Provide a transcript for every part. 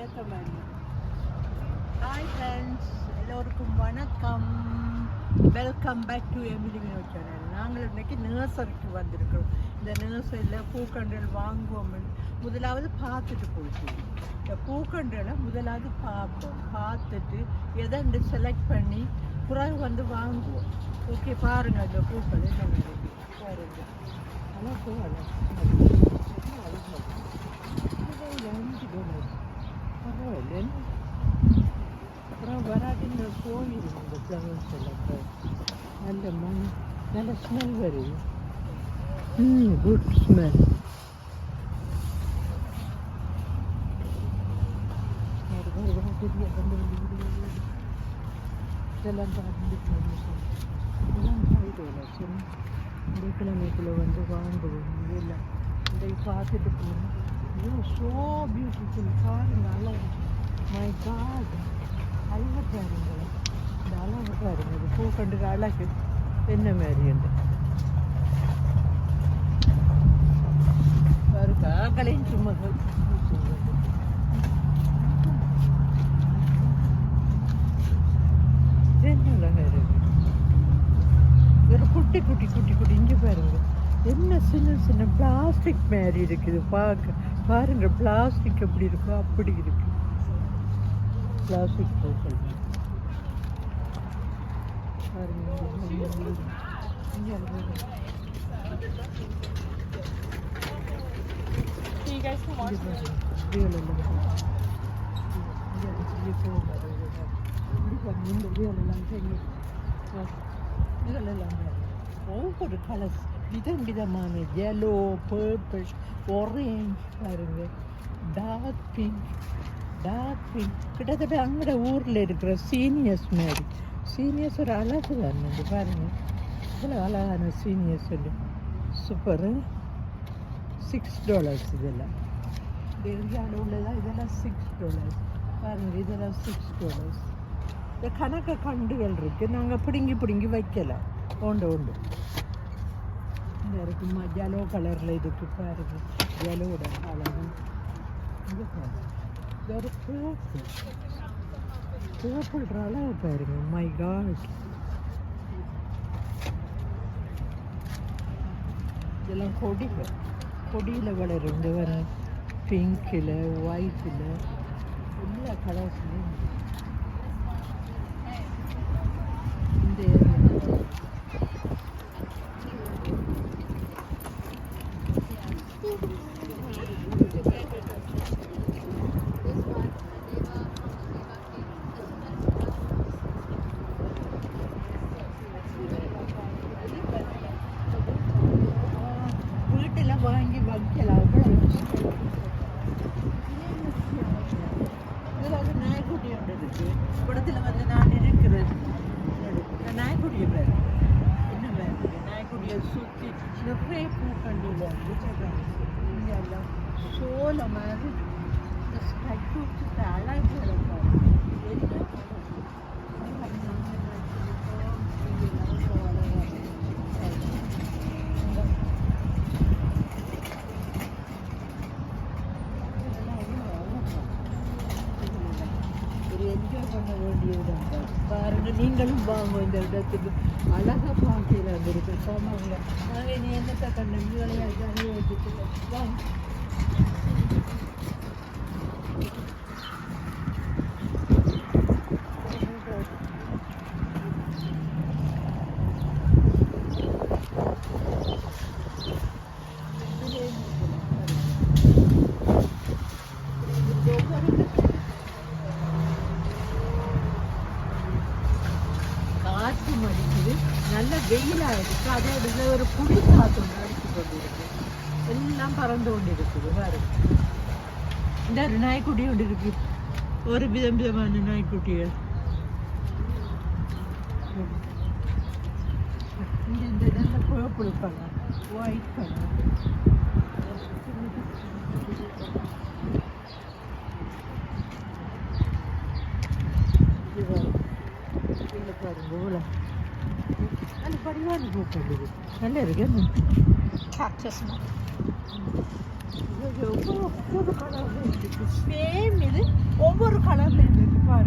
ஏற்ற மாதிரி hi friends எல்லோருக்கும் வணக்கம். Welcome back to Emily Vino channel நாங்கள் இன்றைக்கி நர்சரிக்கு வந்திருக்கிறோம். இந்த நர்சரியில் பூக்கன்றுகள் வாங்குவோம். முதலாவது பார்த்துட்டு போயிட்டு. இந்த பூக்கன்றுகளை முதலாவது பார்ப்போம். பார்த்துட்டு எதண்டு செலக்ட் பண்ணி பிறகு வந்து வாங்குவோம். ஓகே பாருங்கள் இந்த பூக்கள் என்ன இருக்கு. பாருங்க அழகு அழகு அப்புறம் வராட்டி கோவில் இந்த ஃப்ளவர்ஸ் எல்லாம் நல்ல மண் நல்ல ஸ்மெல் வருது ம் குட் ஸ்மெல் இதெல்லாம் பார்த்து இதெல்லாம் போயிடுவோம் சரி இந்த வந்து வாங்குவோம் இதெல்லாம் இதை பார்த்துட்டு போகணும் ஐயோ ஸோ பியூட்டிஃபுல் பாருங்க அழகு மை காட் அழகு பாருங்க இந்த அழகு பாருங்க இது பூ கண்டுக்கு அழகு என்ன மாதிரி என்று பாருங்க ஆக்களையும் சும்மா என்ன அழகா இருக்கு ஒரு குட்டி குட்டி குட்டி குட்டி இங்கே பாருங்க என்ன சின்ன சின்ன பிளாஸ்டிக் மாதிரி இருக்குது பார்க்க பாருங்க பிளாஸ்டிக் எப்படி இருக்கோ அப்படி இருக்கு பிளாஸ்டிக் பூக்கள் பாருங்க இங்க இருக்கு. இங்க இருக்கு. So you guys can watch இங்க this. பாருங்க. real எல்லாம் இருக்கு. இங்க இருக்கு. இங்க போங்க. இப்படி பாருங்க. இந்த real எல்லாம் தெரியும். இதுல எல்லாம் பாருங்க. ஒவ்வொரு கலர்ஸ் விதம் விதமான எல்லோ பர்பிள் ஒரேஞ்ச் பாருங்க. டார்க் பிங்க் டார்க் பிங்க் கிட்டத்தட்ட அங்கட ஊரில் இருக்கிற சீனியர்ஸ் மாதிரி. சீனியர்ஸ் ஒரு அழகு தான் பாருங்க. இவ்வளோ அழகான சீனியர்ஸ் சூப்பரு சிக்ஸ் டாலர்ஸ் இதெல்லாம். இந்த உள்ளதா இதெல்லாம் சிக்ஸ் டாலர்ஸ் பாருங்க இதெல்லாம் சிக்ஸ் டாலர்ஸ் இந்த கணக்க கண்டுகள் இருக்குது நாங்கள் பிடுங்கி பிடுங்கி வைக்கலாம். உண்டு உண்டு. இந்த இருக்குமா ஜலோ கலரில் இதுக்கு பாருங்க ஜலோட அழகு இது பாருங்க இது ஒரு பேர்பிள் பேர்பிள் அழகு பாருங்க மை காட் இதெல்லாம் கொடிகள் கொடியில் வளரும் இந்த வர பிங்க்கில் ஒயிட்டில் எல்லா கலர்ஸ்லையும் இந்த area. வீட்டில் வாங்கி வைக்கலாம் அவ்வளோ இதில் வந்து நாய்க்குட்டி ஒன்று இருக்கு படத்தில் வந்து நான் இருக்கிறது இந்த நாய்க்குட்டியை பேர் என்ன பேர் நாய்க்குட்டியை சுற்றி நிறைய பூக்கண்டியில் இங்கே எல்லாம் சோள மாதிரி இந்த ஸ்டக்கு வச்சுட்டு அழகு இருப்பாரு என்ன ஒரு என்ஜாய் பண்ண வேண்டிய இடம் தான். பாருங்க நீங்களும் வாங்க இந்த இடத்துக்கு. அழகாக பார்க்கல அந்த இருக்கு சாமாங்க நாங்கள் நீ என்னத்தை கண்டு விளையாட்டு அனுபவிச்சுட்டு வாங்க காற்று அடிக்குது நல்ல வெயிலாக இருக்கு அதோட இதுல ஒரு புளி காற்று ஒன்று அடிச்சு கொண்டு இருக்கு எல்லாம் பறந்து கொண்டிருக்குது பாருங்க இந்த ஒரு நாய்க்குட்டி ஒன்று இருக்கு ஒரு விதம் விதமான நாய்க்குட்டிகள் இந்த இந்த இடத்துல பர்பிள் கலர் ஒயிட் கலர் இது பாருங்க இல்லை Çocuk kalasın. Beğenmedi. O boru kalasın dedi bari.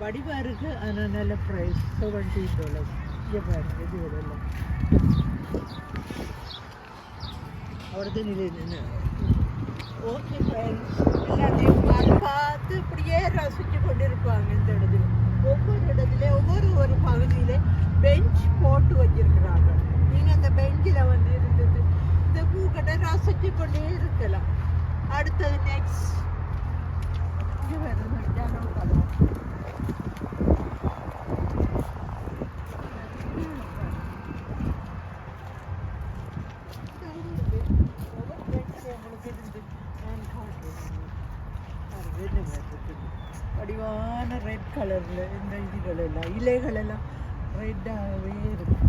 Body bar is another price, seventeen dollars. அவ்வளோதான் நிலை நின்று ஓகே எல்லாத்தையும் பார்த்து பார்த்து இப்படியே ரசித்து இந்த இடத்துல. ஒவ்வொரு இடத்துல ஒவ்வொரு ஒரு பகுதியில பெஞ்ச் போட்டு வச்சிருக்கிறாங்க. நீங்கள் அந்த பெஞ்சில் வந்து இருந்தது. இந்த பூக்கடை ரசித்து கொண்டே இருக்கலாம். அடுத்தது நெக்ஸ்ட் இங்கே வேறு வடிவான ரெட் கலரில் இந்த இதுகள் எல்லாம் இலைகள் எல்லாம் ரெட்டாகவே இருக்குது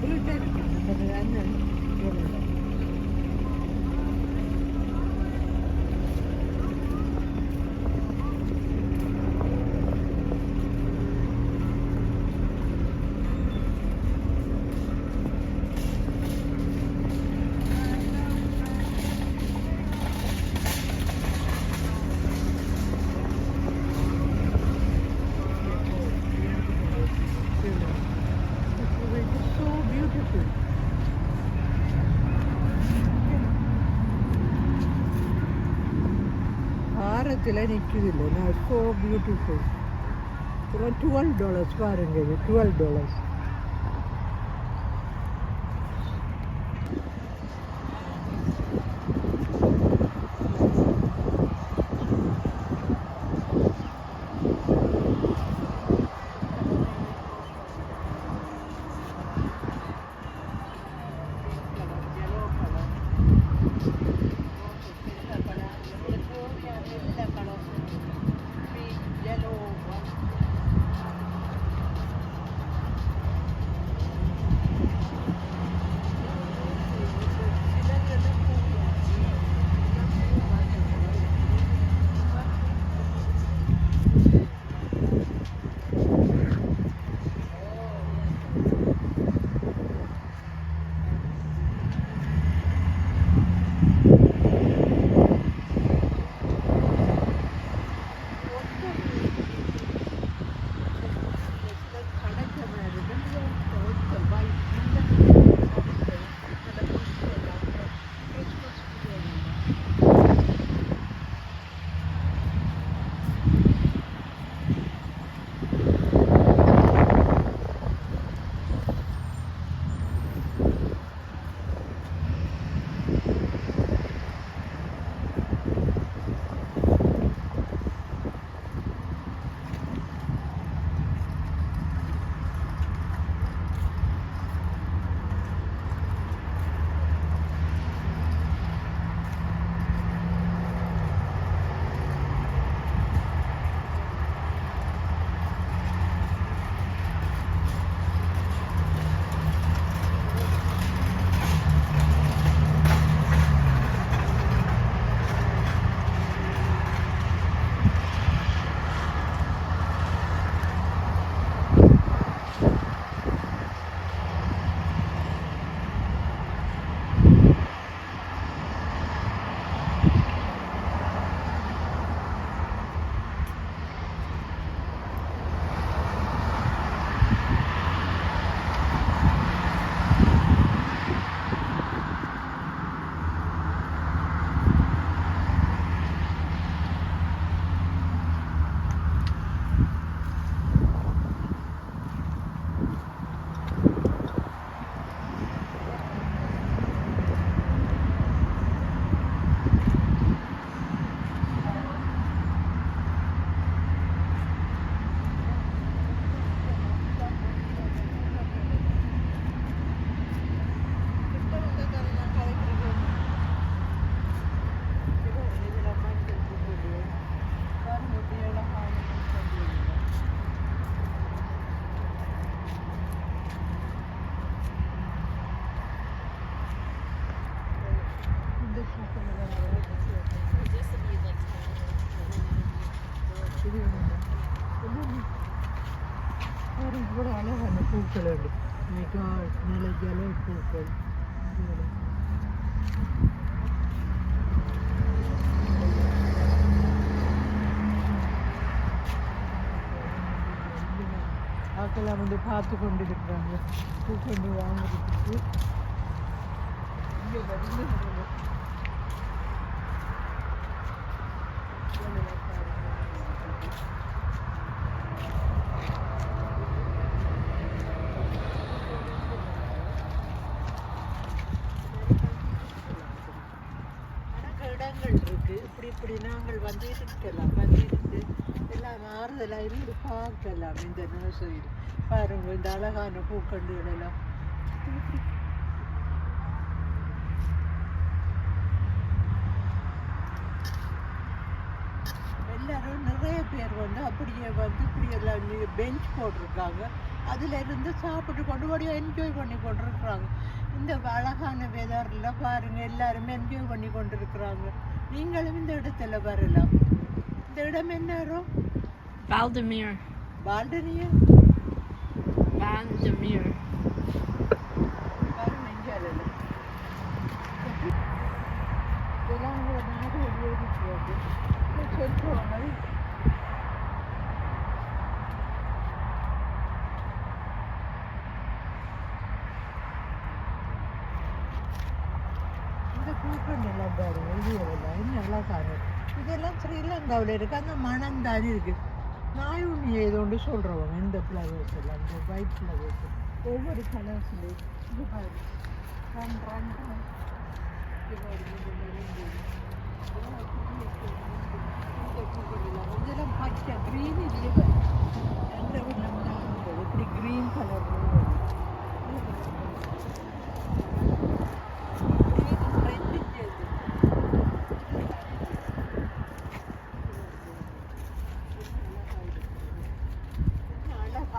不对，不对，不对，不对。மரத்தில் நிற்குது இல்லை நான் ஸோ பியூட்டிஃபுல் அப்புறம் டுவெல் டாலர்ஸ் பாருங்க இது டுவெல் டாலர்ஸ் பூக்கள் பூக்கள் பூக்கள் ஆக்கெல்லாம் வந்து பார்த்து கொண்டிருக்கிறாங்க பூ கொண்டு வாங்குறதுக்கு இங்கே வந்து இப்படி இப்படி நாங்கள் வந்து இருக்கலாம் வந்து இருந்து எல்லாம் மாறுதலாக இருந்து பார்க்கலாம் இந்த நர்சரியில் பாருங்க இந்த அழகான பூக்கண்டுகள் எல்லாம். எல்லாரும் நிறைய பேர் வந்து அப்படியே வந்து இப்படி எல்லாம் பெஞ்ச் போட்டிருக்காங்க. அதுல இருந்து சாப்பிட்டு கொண்டு போய் என்ஜாய் பண்ணி கொண்டிருக்கிறாங்க. இந்த அழகான வெதர்ல பாருங்க எல்லாருமே என்ஜாய் பண்ணி கொண்டு இருக்கிறாங்க நீங்களும் இந்த இடத்துல வரலாம் இந்த இடம் என்ன இடம் Valdemir. பால்டனியா Vandemir. பாருங்க இந்தியாவில் இதெல்லாம் உங்களோட நாடு வெளியேறி போகுது சொல்லுவாங்க ஸ்ரீலங்காவில் இருக்குது அந்த மனம் இருக்குது இருக்கு. நாய் ஏதோ ஏதோண்டு சொல்கிறவங்க இந்த ஃப்ளவர்ஸ் எல்லாம் இந்த ஒயிட் ஃப்ளவர்ஸ் ஒவ்வொரு கலர்ஸ்லேயும் இது பாருங்க ரன் ரன் ரன் இதெல்லாம் பச்சை க்ரீன் இப்படி க்ரீன் கலர்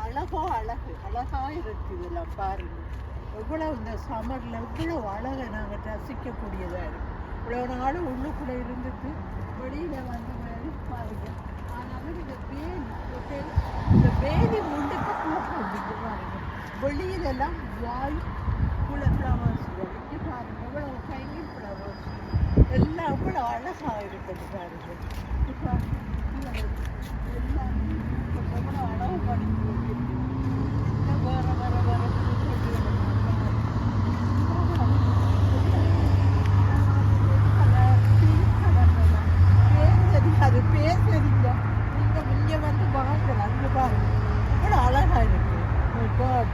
அழகோ அழகு அழகா இருக்கு இதெல்லாம் பாருங்க எவ்வளோ இந்த சம்மரில் எவ்வளோ அழகை நாங்கள் ரசிக்கக்கூடியதாக இருக்கு. இவ்வளோ நாளும் உள்ளுக்குள்ளே இருந்துட்டு வெளியில் வந்த மாதிரி பாருங்க. ஆனாலும் இந்த வேலி இந்த வேலி- இந்த வேலி முண்டுக்கு பூக்கு பாருங்க. வெளியிலெல்லாம் வாய் குல ஃப்ளவர்ஸ் இங்கே பாருங்க. எவ்வளவு ஹைங்கிங் ஃப்ளவர்ஸ் எல்லாம் அவ்வளோ அழகாக இருக்குது பாருங்க. இது எல்லாம் அழகு பண்ணி போயிருக்கு இன்னும் வேற வேற வேற गॉड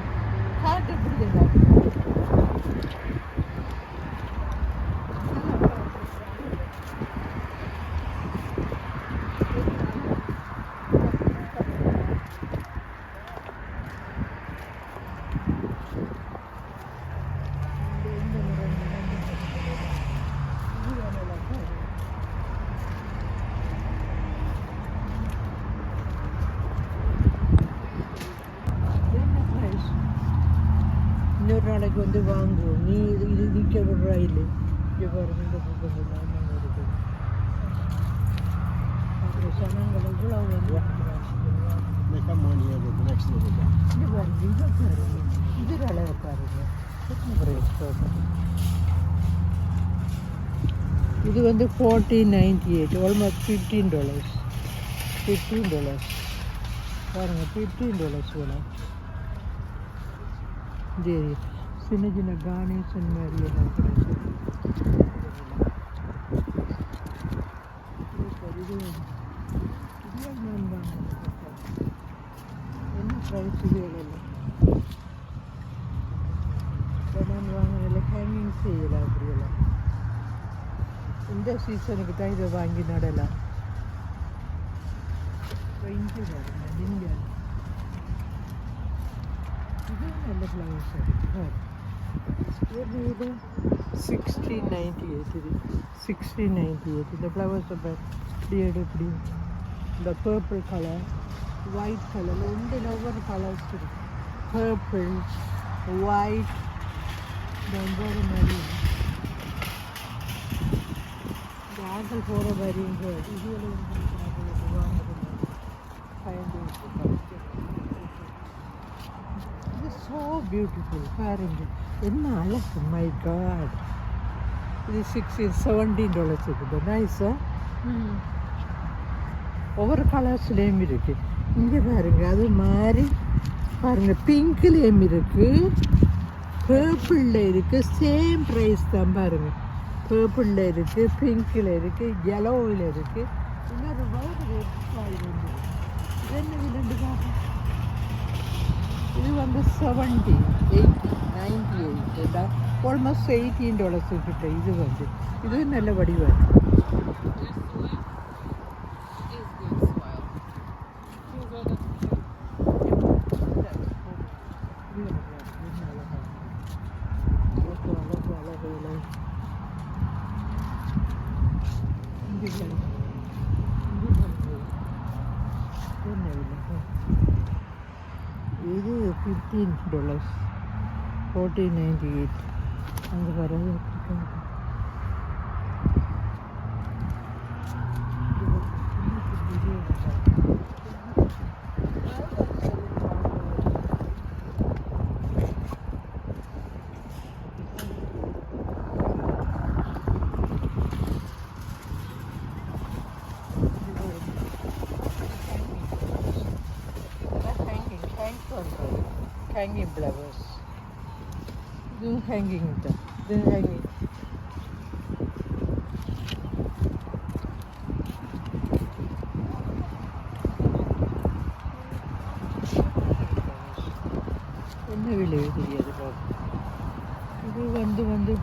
little guy. இங்கே பாருங்க இதை பாருங்க இது அழகா பாருங்க price போகும் இது வந்து fourteen ninety eight almost fifteen dollars fifteen dollars பாருங்க ஃபிஃப்டீன் டாலர்ஸ் வேலை இது Sinagina Ganes and Maria പ്രൈസുകളല്ല ഞാൻ വാങ്ങാനല്ല ഹാങ്ങിങ് ചെയ്യല അവരെയല്ല എന്റെ സീസണൊക്കെ തൈര് വാങ്ങി നടല റേഞ്ച് വരണം നിന്റെ ഇത് നല്ല ഫ്ലവേഴ്സ് ആയിരിക്കും ಸಿಕ್ಸ್ಟೀನ್ ನೈಂಟಿ ಏಯ್ಟ್ ಇದು sixteen ninety eight the flowers are backyard green the purple colour white colour ಒಂದೇ ಒಬ್ಬರು ಕಲರ್ಸ್ ಪರ್ಪಲ್ ವೈಟ್ ಬಂದರು ಮರಿ ಆಂಕಲ್ ಫೋರ ಬರಿ ಇದು This is so beautiful, parent. என்ன அழகு மை காட் இது சிக்ஸ்டீன் செவன்டீன் டாலர்ஸ் இருக்குது. நைஸா ஒவ்வொரு கலர்ஸ்லேயும் இருக்கு. இங்கே பாருங்க அது மாதிரி. பாருங்க பிங்க்லேயும் இருக்கு. பர்பிளில் இருக்கு. சேம் ப்ரைஸ் தான் பாருங்க. பர்பிளில் இருக்கு பிங்க்கில் இருக்கு yellowவில் இருக்கு. இன்னொரு வேறு வந்து இது என்ன விலண்டு number seventy eighty ninety eight എന്താ? ഓൾമോസ്റ്റ് എയ്റ്റീൻ ഡോളേഴ്സ് കിട്ടും. ഇത് വേണ്ടി ഇത് നല്ല വടിവാണ് ஃபோர்டீன் நைன்டி எயிட் அங்கே வரது hanging, hang hanging ഇത് ഇത് ഹാങ്ങിങ് ഒന്ന് വിളി ശരിയത് ഇത് വന്ന് വന്ന്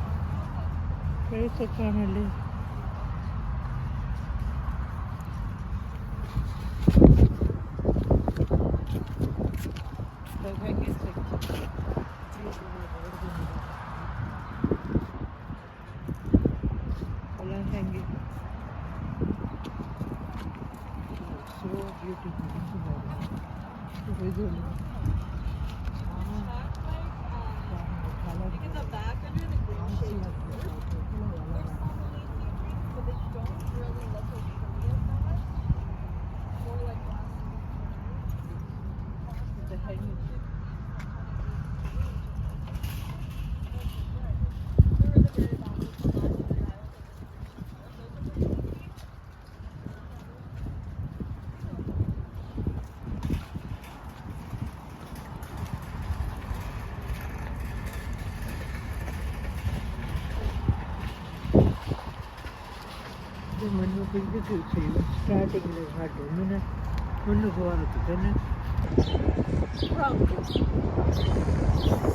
முன்னுக்கு இதுக்கு செய்யும் ஸ்டார்டிங்கில் காட்டும் முன்ன முன்னுக்கு வரதுக்கு என்ன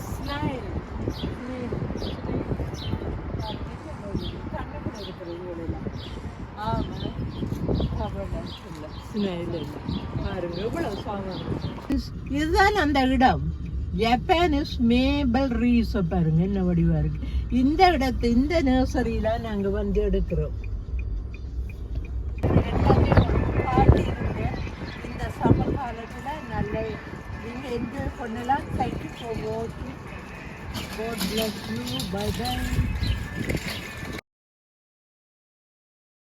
ஸ்மைல் இதுதான் அந்த இடம் ஜப்பானிஸ் மேபல் ரீஸ் பாருங்க என்ன வடிவா இருக்கு இந்த இடத்து இந்த நர்சரியில நாங்க வந்து எடுக்கிறோம் Cornelia, thank you for watching. God bless you. Bye bye.